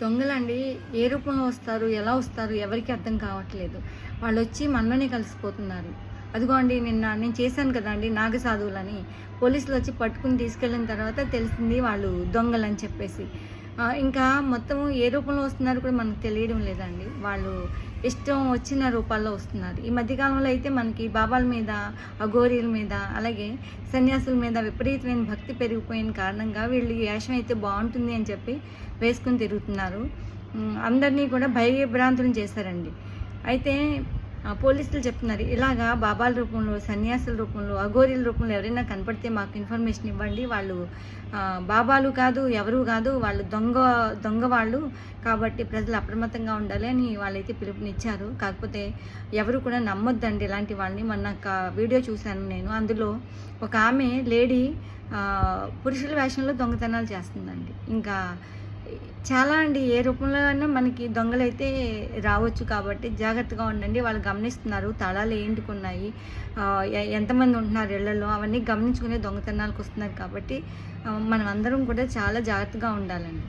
దొంగలండి. ఏ రూపంలో వస్తారు? ఎలా వస్తారు? ఎవరికి అర్థం కావట్లేదు. వాళ్ళు వచ్చి మనలోనే కలిసిపోతున్నారు. అదిగో అండి నిన్న నేను చేశాను కదండి నాగసాధువులని. పోలీసులు వచ్చి పట్టుకుని తీసుకెళ్ళిన తర్వాత తెలిసింది వాళ్ళు దొంగలని చెప్పేసి. ఇంకా మొత్తం ఏ రూపంలో వస్తున్నారు కూడా మనకు తెలియడం లేదండి. వాళ్ళు ఇష్టం వచ్చిన రూపాల్లో వస్తున్నారు. ఈ మధ్యకాలంలో అయితే మనకి బాబాల మీద అఘోరీల మీద అలాగే సన్యాసుల మీద విపరీతమైన భక్తి పెరిగిపోయిన కారణంగా వీళ్ళు ఈ వేషం అయితే బాగుంటుంది అని చెప్పి వేసుకుని తిరుగుతున్నారు. అందరినీ కూడా భయభ్రాంతులను చేశారండి. అయితే పోలీసులు చెప్తున్నారు ఇలాగా బాబాల రూపంలో సన్యాసుల రూపంలో అఘోరీల రూపంలో ఎవరైనా కనపడితే మాకు ఇన్ఫర్మేషన్ ఇవ్వండి. వాళ్ళు బాబాలు కాదు ఎవరు కాదు వాళ్ళు దొంగ దొంగ వాళ్ళు. కాబట్టి ప్రజలు అప్రమత్తంగా ఉండాలి అని వాళ్ళైతే పిలుపునిచ్చారు. కాకపోతే ఎవరు కూడా నమ్మొద్దండి ఇలాంటి వాళ్ళని. మొన్న ఒక వీడియో చూశాను నేను. అందులో ఒక ఆమె లేడీ పురుషుల వేషంలో దొంగతనాలు చేస్తుందండి. ఇంకా చాలా అండి. ఏ రూపంలో అయినా మనకి దొంగలైతే రావచ్చు కాబట్టి జాగ్రత్తగా ఉండండి. వాళ్ళు గమనిస్తున్నారు. తాళాలు ఏంటుకున్నాయి? ఎంతమంది ఉంటున్నారు ఇళ్ళలో? అవన్నీ గమనించుకునే దొంగతనాలకు వస్తున్నారు కాబట్టి మనం అందరం కూడా చాలా జాగ్రత్తగా ఉండాలండి.